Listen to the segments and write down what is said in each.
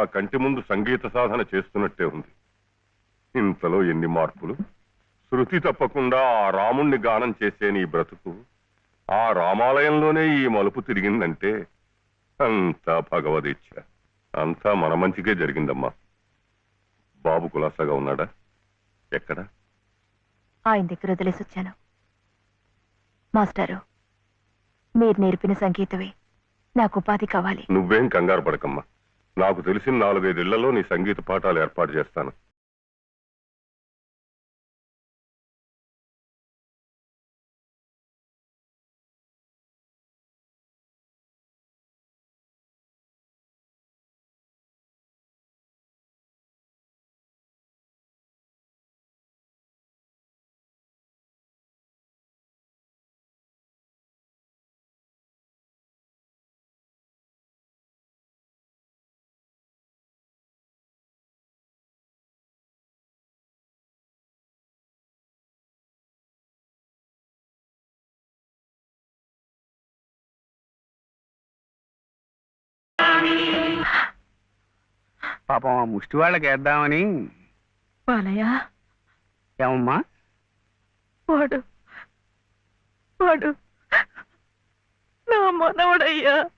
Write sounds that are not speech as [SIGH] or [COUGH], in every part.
ఆ కంటి ముందు సంగీత సాధన చేస్తున్నట్టే ఉంది. ఇంతలో ఎన్ని మార్పులు? శృతి తప్పకుండా ఆ రాముణ్ణి గానం చేసే నీ బ్రతుకు ఆ రామాలయంలోనే ఈ మలుపు తిరిగిందంటే అంతా భగవదీచ్ఛ. అంతా మన మంచికే జరిగిందమ్మా. బాబు కులాసాగా ఉన్నాడా? ఎక్కడ? ఆయన దగ్గర వదిలేసి వచ్చాను మాస్టారు మీరు నేర్పిన సంగీతమే నాకు ఉపాధి కావాలి. నువ్వేం కంగారు పడకమ్మా. నాకు తెలిసిన నాలుగైదేళ్ళలో నీ సంగీత పాఠాలు ఏర్పాటు చేస్తాను. పాపం ఆ ముష్టి వాళ్ళకి వేద్దామని. బాలయ్య. ఏమమ్మా? వాడు వాడు నా మనవడయ్యా.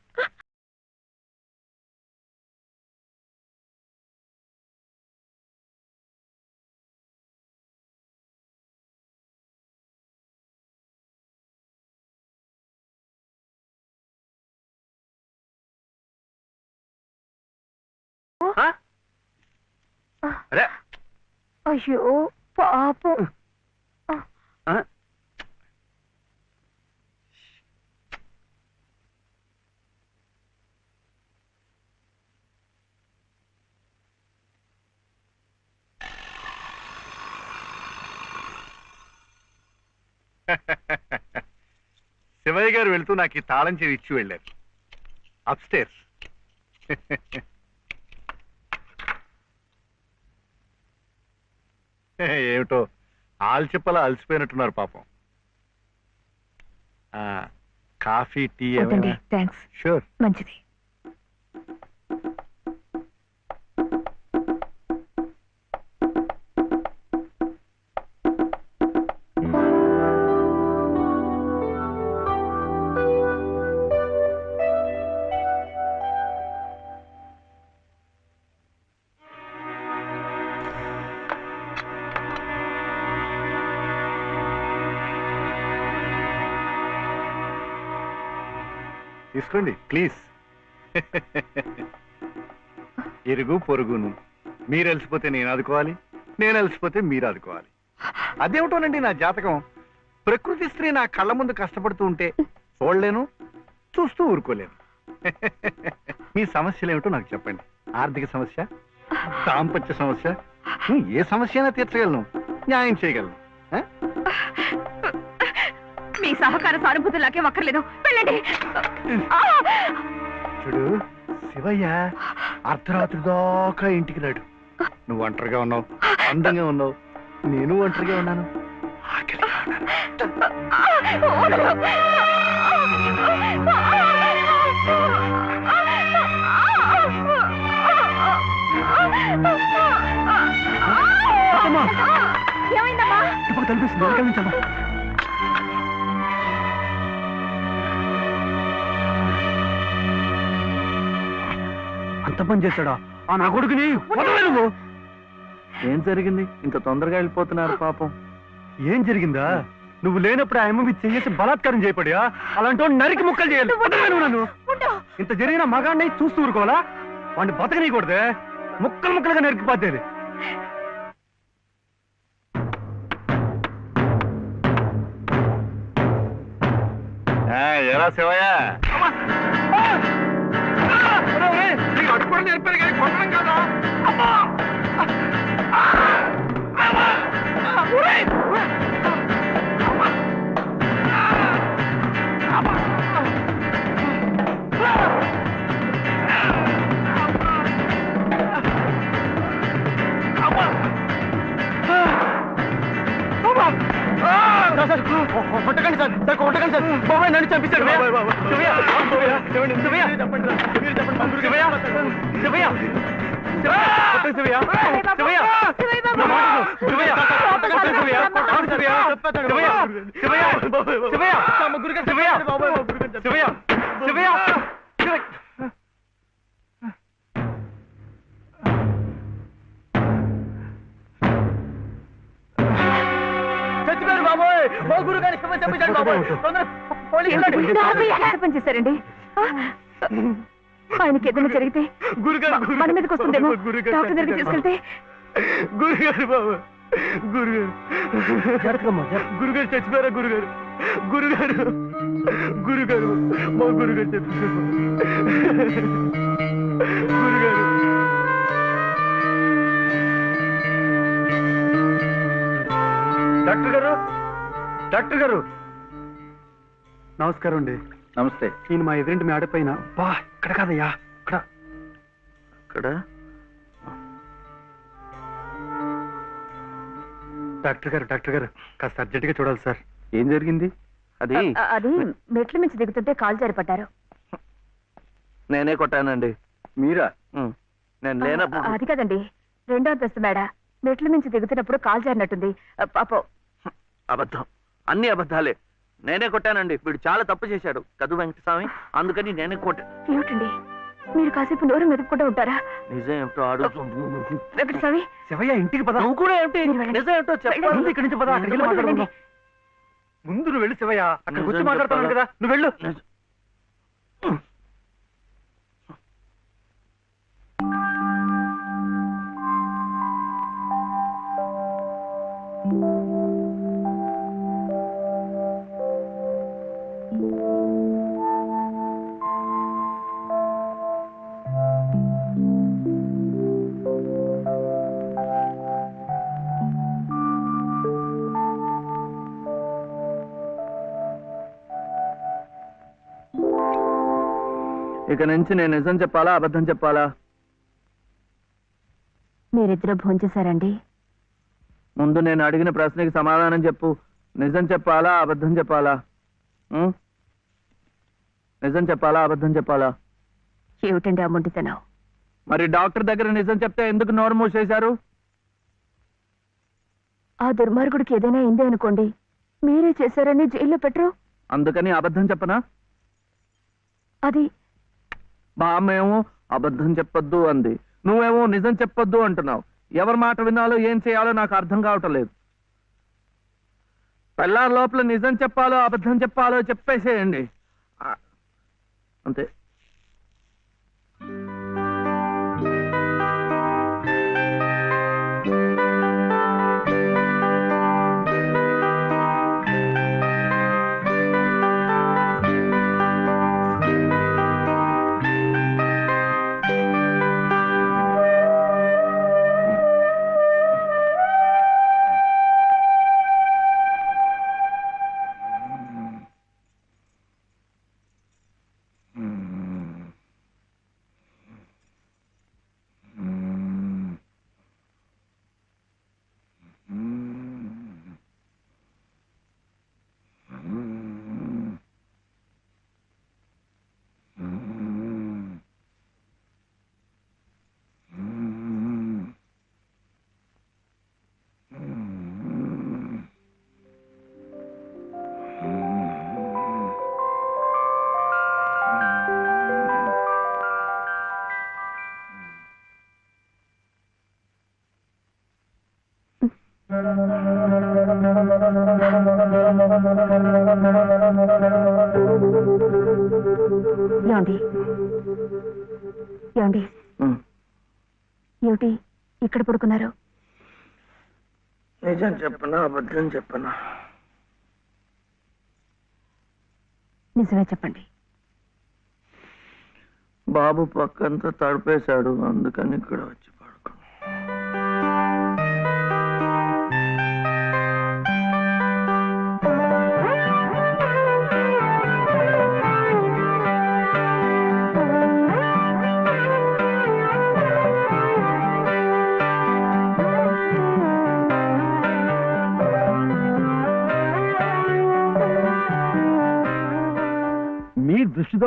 ఆ? అరే. అయ్యో పాపం? శివయ్య గారు వెళ్తూ నాకు ఈ తాళం చెవి ఇచ్చి వెళ్ళారు. అప్స్టేర్స్ [LAUGHS] [LAUGHS] ఏమిటో ఆల్చిప్పల అలసిపోయినట్టున్నారు పాపం. ఆ, కాఫీ టీ థ్యాంక్స్ షూర్ మంచిది. తీసుకోండి ప్లీజ్. ఇరుగు పొరుగును. మీరు అలసిపోతే నేను ఆదుకోవాలి నేను అలసిపోతే మీరు ఆదుకోవాలి. అదేమిటోనండి నా జాతకం? ప్రకృతి స్త్రీ నా కళ్ళ ముందు కష్టపడుతూ ఉంటే చూడలేను చూస్తూ ఊరుకోలేను. మీ సమస్యలు ఏమిటో నాకు చెప్పండి. ఆర్థిక సమస్య దాంపత్య సమస్య ఏ సమస్య అయినా తీర్చగలను న్యాయం చేయగలను మీ సహకార సానుభూతి నాకేం అక్కర్లేదు వెళ్ళండి చూడు శివయ్య అర్ధరాత్రి దాకా ఇంటికి రాడు. నువ్వు ఒంటరిగా ఉన్నావు అందంగా ఉన్నావు. నేను ఒంటరిగా ఉన్నాను. ఆకలిగా ఉన్నాను! ఏమైందమ్మా? ఇప్పుడు కనిపిస్తుంది అంత పని చేశాడా? ఆ నా కొడుకుని నువ్వు. ఏం జరిగింది? ఇంత తొందరగా వెళ్ళిపోతున్నారు పాపం. ఏం జరిగిందా? నువ్వు లేనప్పుడు ఆ అమ్మ మీద చేసి బలాత్కారం చేయబడియా? అలాంటి నరికి ముక్కలు చేయాలి. నన్ను. ఇంత జరిగిన మగాడిని చూస్తూ ఊరుకోవాలా? వాడిని బతకనీయకూడదే. ముక్కలు ముక్కలుగా నరికిపోతేది ఎలా శివయ్య? శివయ్య! శివయ్య! శివయ్య! చచ్చిపోయారు బాబోయ్ మా గురుగారి శివ చంపించాడు బాబోయ్ పోలీసులు చేశారండి? ఆయనకి ఏదైనా జరిగితే గురుగారు మన మీదకి వస్తుందేమో? డాక్టర్ దగ్గరికి తీసుకెళ్తే? గురుగారు బాబు గురుగారు. గురుగారు చచ్చిపోయారా గురుగారు? గురుగారు గురుగారు మా గురుగారు చచ్చిపోయారు. గురుగారు. డాక్టర్ గారు డాక్టర్ గారు. నమస్కారం అండి. నమస్తే. ఈయన మా ఎదురింటి మేడ పైన బా ఇక్కడ కాదయ్యా ఇక్కడ. ఇక్కడ? డాక్టర్ గారు డాక్టర్ గారు కాస్త అర్జెంటుగా చూడాలి సార్. ఏం జరిగింది? అది? అది మెట్ల మించి దిగుతుంటే కాలు జారి పడ్డారు నేనే కొట్టానండి. మీరా. నేను లేనప్పుడు అది కదండి. రెండో అంతస్తు మేడ. మెట్ల మించి దిగుతున్నప్పుడు కాలు జారినట్టుంది. పాపం. అబద్ధం. అన్ని అబద్ధాలే. నేనే కొట్టానండి. వీడు చాలా తప్పు చేశాడు. కదు వెంకటస్వామి అందుకని నేనే కొట్టా ఏమిటండి? మీరు కాసేపు నోరు మెదుపుకుంటూ ఉంటారా? నిజం ఏమిటో అడుగు వెంకటస్వామి. శివయ్య ఇంటికి పద. నువ్వు కూడా ఏమిటి. నిజం ఏమిటో చెప్పాలి ముందు ఇక్కడి నుంచి పద అక్కడికి వెళ్ళి ముందు మాట్లాడుకుందాం. ముందు నువ్వు వెళ్ళు శివయ్య. అక్కడ కూర్చొని మాట్లాడుతున్నాను? కదా. నువ్వు వెళ్ళు. ఇక నుంచి నేను నిజం చెప్పాలా అబద్ధం చెప్పాలా? మీరిద్దరూ భోంచేశారండి. ముందు నేను అడిగిన ప్రశ్నకి సమాధానం చెప్పు. నిజం చెప్పాలా అబద్ధం చెప్పాలా? ఉం? నిజం చెప్పాలా అబద్ధం చెప్పాలా? ఏమిటండి ఆ మొండితనం? మరి డాక్టర్ దగ్గర నిజం చెప్తే ఎందుకు నోరు మూసేశారు? ఆ దుర్మార్గుడికి ఏదైనా అయిందే అనుకోండి. మీరే చేశారని జైల్లో పెట్టరు? అందుకని అబద్ధం చెప్పనా? అది మా అమ్మేమో అబద్ధం చెప్పొద్దు అంది. నువ్వేమో నిజం చెప్పొద్దు అంటున్నావు. ఎవరి మాట వినాలో ఏం చేయాలో నాకు అర్థం కావటం లేదు. పెళ్ళారి లోపల నిజం చెప్పాలో అబద్ధం చెప్పాలో చెప్పేసేయండి. అంతే. అబద్ధం చెప్పనా? నిజమే చెప్పండి. బాబు పక్కంతా తడిపేశాడు అందుకని ఇక్కడ వచ్చి.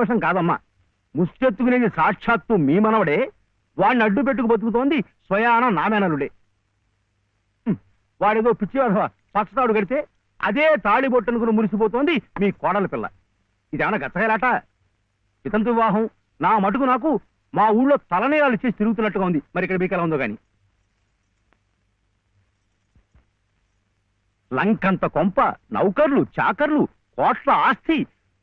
మీ దోషం కాదమ్మా. ముష్టెత్తుకునేది సాక్షాత్తు మీ మనవడే వాడిని అడ్డు పెట్టుకు బతుకుతోంది స్వయాన నామేనలుడే వాడేదో పిచ్చి పచ్చతాడు కడితే అదే తాళి బొట్టనుకుని మురిసిపోతోంది మీ కోడల పిల్ల. ఇదేమన్నా గచ్చగలాట? వితంతు వివాహం నా మటుకు నాకు మా ఊళ్ళో తలనేరాలు ఇచ్చేసి తిరుగుతున్నట్టుగా ఉంది. మరి ఇక్కడ మీకు ఎలా ఉందో కానీ లంకంత కొంప నౌకర్లు చాకర్లు కోట్ల ఆస్తి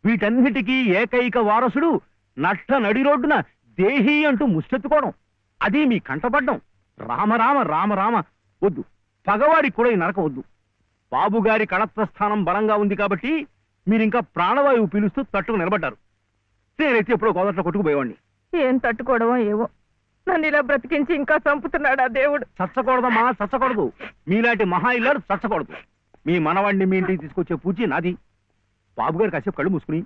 వీటన్నిటికీ ఏకైక వారసుడు నట్ట నడి రోడ్డున దేహి అంటూ ముష్టెత్తుకోవడం. అది మీ కంటపడ్డం. రామరామ రామరామ వద్దు. పగవాడికి కూడా ఈ నరకం వద్దు బాబుగారి కళత్వస్థానం బలంగా ఉంది కాబట్టి మీరింకా ప్రాణవాయువు పీలుస్తూ తట్టుకు నిలబడ్డారు. నేనైతే ఎప్పుడో గోదట్లో కొట్టుకుపోయేవాడిని ఏం తట్టుకోవడమో ఏవో. నన్ను ఇలా బ్రతికించి ఇంకా చంపుతున్నాడా దేవుడు? చచ్చకూడదమ్మా చచ్చకూడదు. మీలాంటి మహా ఇల్లారు చచ్చకూడదు. మీ మనవాడిని మీ ఇంటికి తీసుకొచ్చే పూచి నాది. బాబు గారు కాసేపు కళ్ళు మూసుకుని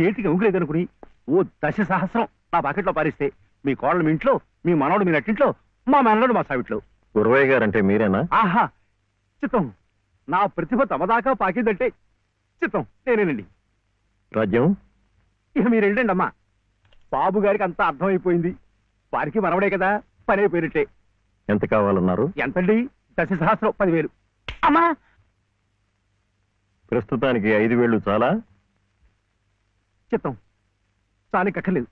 చేతికి ఉంగులేదనుకుని ఓ దశ సహస్రం నా బకెట్లో పారిస్తే మీ కోడలు మీ ఇంట్లో మీ మనవడు మీ నట్టింట్లో మా మనవడు మా సావిట్లో. గురవయ్య గారంటే మీరేనా? ఆహా చిత్తం. నా ప్రతిభ తమదాకా పాకిందంటే చిత్తం నేనేనండి. రాజ్యం? ఇక మీరు వెళ్ళండి అమ్మా. బాబు గారికి అంతా అర్థమైపోయింది. వారికి మనవడే కదా పని అయిపోయినట్టే. ఎంత కావాలన్నారు? ఎంతండి? దశ సహస్రం పదివేలు. అమ్మా ప్రస్తుతానికి ఐదు వేళ్ళు చాలా? చిత్తం చానికి అక్కర్లేదు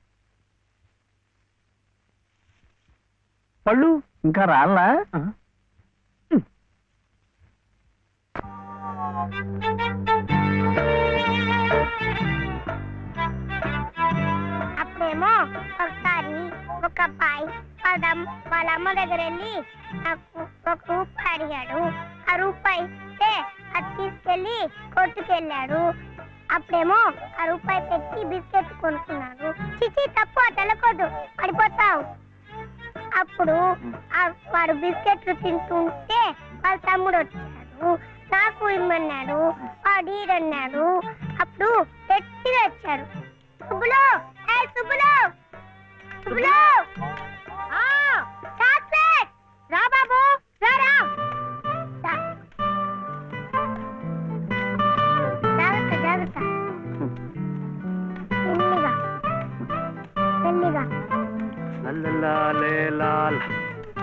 పళ్ళు ఇంకా రాళ్ళా? అప్పుడేమో ఒకసారి ఒక అబ్బాయి వాళ్ళ అమ్మ- వాళ్ళ అమ్మ దగ్గర వెళ్ళి ఒక రూపాయి అడిగాడు. ఆ రూపాయి ఇస్తే అది తీసుకెళ్ళి కొట్టుకెళ్ళాడు అప్పుడేమో ఆ రూపాయి పెట్టి బిస్కెట్ కొనుక్కున్నాడు. చిచి తప్పు తెలకొద్దు. పడిపోతావు. అప్పుడు వాడు బిస్కెట్లు తింటుంటే వాళ్ళ తమ్ముడు వచ్చాడు. నాకు ఇమ్మన్నాడు వాడు ఈడన్నాడు. అప్పుడు గట్టిగా వచ్చాడు. సుబ్బులు! ఏ సుబ్బులు! రా బాబు రా రా. దా. జాగ్రత్త జాగ్రత్త. మెల్లిగా మెల్లిగా లల్లలాలే లాల,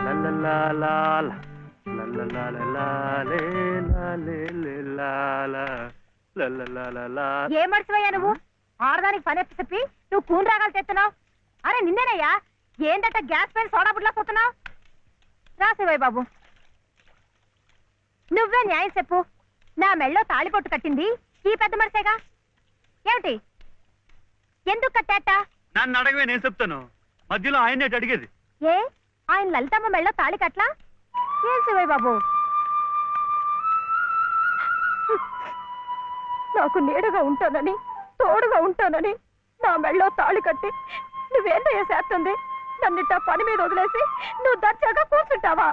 లల్లలాలాల, లల్లలాలలాలే లాలే లే లాల, లల్లలాలలా. ఏ మడిసివయ్యా నువ్వు? ఆడదానికి పని చెప్పి నువ్వు కూని రాగాలు తెస్తున్నావు అరే నిన్నేనయ్యా? ఏందట గ్యాస్ పైన సోడా బుడ్లా పోతున్నావు? రాసేవయ్య బాబు. నువ్వే న్యాయం చెప్పు. నా మెళ్ళో తాళిపొట్టు కట్టింది ఈ పెద్ద మనిషేగా? ఏమిటి? ఎందుకు కట్టాట? నన్ను అడగవే నేను చెప్తాను. మధ్యలో ఆయన అడిగేది. ఏ? ఆయన లలితమ్మ మెళ్ళో తాళి కట్లా ఏం శివయ్య బాబు? నాకు నీడగా ఉంటానని తోడుగా ఉంటానని నా మెళ్ళో తాళి కట్టి నువ్వేందయ్యా చేస్తుంది? నన్నిట్ట పని మీద వదిలేసి నువ్వు దర్జాగా కూర్చుంటావా?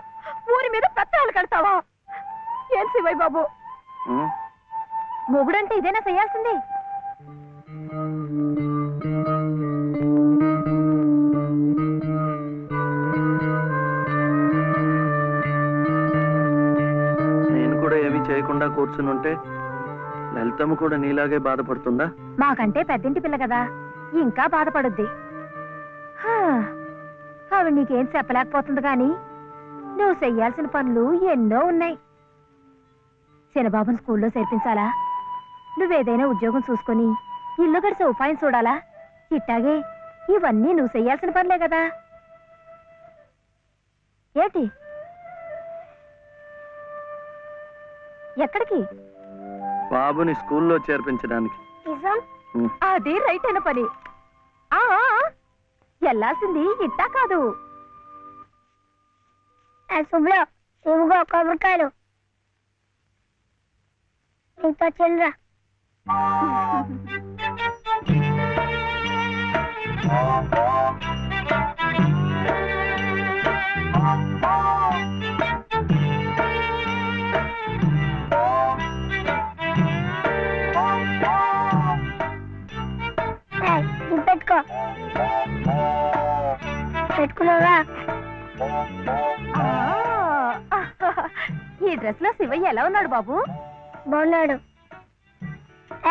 ఊరి మీద పెత్తాలు కడతావా? ఏం శివయ్య బాబు? మొగుడంటే ఇదేనా చేయాల్సింది? నేను కూడా ఏమీ చేయకుండా కూర్చుని ఉంటే లలితమ్మ కూడా నీలాగే బాధపడుతుందా? మాకంటే పెద్దింటి పిల్ల కదా ఇంకా బాధపడుద్ది. ఆవిడ నీకేం చెప్పలేకపోతుంది గాని నువ్వు చెయ్యాల్సిన పనులు ఎన్నో ఉన్నాయి. చిన్నబాబుని స్కూల్లో చేర్పించాలా? నువ్వేదైనా ఉద్యోగం చూసుకొని ఇల్లు గడిసే ఉపాయం చూడాలా? ఇట్టాగే ఇవన్నీ నువ్వు చెయ్యాల్సిన పనులే కదా. ఏటి? ఎక్కడికి? బాబుని స్కూల్లో చేర్పించడానికి. అది రైట్ అయిన పని. ఆ ఆ, ఆ. ఇట్టా కాదు. ఆ ఇవిగో కొబ్బరికాయలు నీతో చిల్లరా ఏయ్, ఈ డ్రెస్లో శివయ్య ఎలా ఉన్నాడు బాబు? బాగున్నాడు.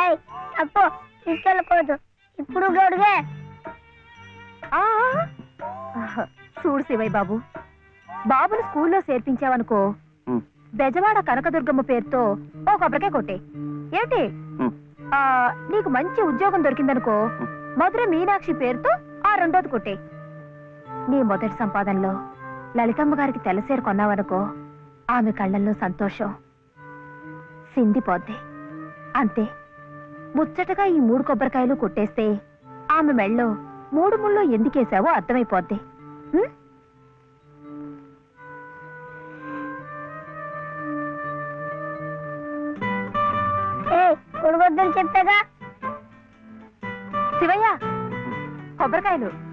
ఏయ్ అప్పు తీసుకెళ్ళకూడదు ఇప్పుడు గడుగే. ఆ చూడు శివయ్య బాబు బాబుని స్కూల్లో చేర్పించావనుకో బెజవాడ కనకదుర్గమ్మ పేరుతో ఓ కొబ్బరికాయ కొట్టే. ఆ నీకు మంచి ఉద్యోగం దొరికిందనుకో మధుర మీనాక్షి పేరుతో ఆ రెండోది కొట్టే. నీ మొదటి సంపాదనలో లలితమ్మ గారికి తెల్లసేరు కొన్నావనుకో ఆమె కళ్ళల్లో సంతోషం. సిందిపోద్ది అంతే. ముచ్చటగా ఈ మూడు కొబ్బరికాయలు కొట్టేస్తే ఆమె మెళ్ళో మూడు ముళ్ళు ఎందుకేసావో అర్థమైపోద్ది. ఉం? ఏ చెప్పాగా శివయ్య కొబ్బరికాయలు.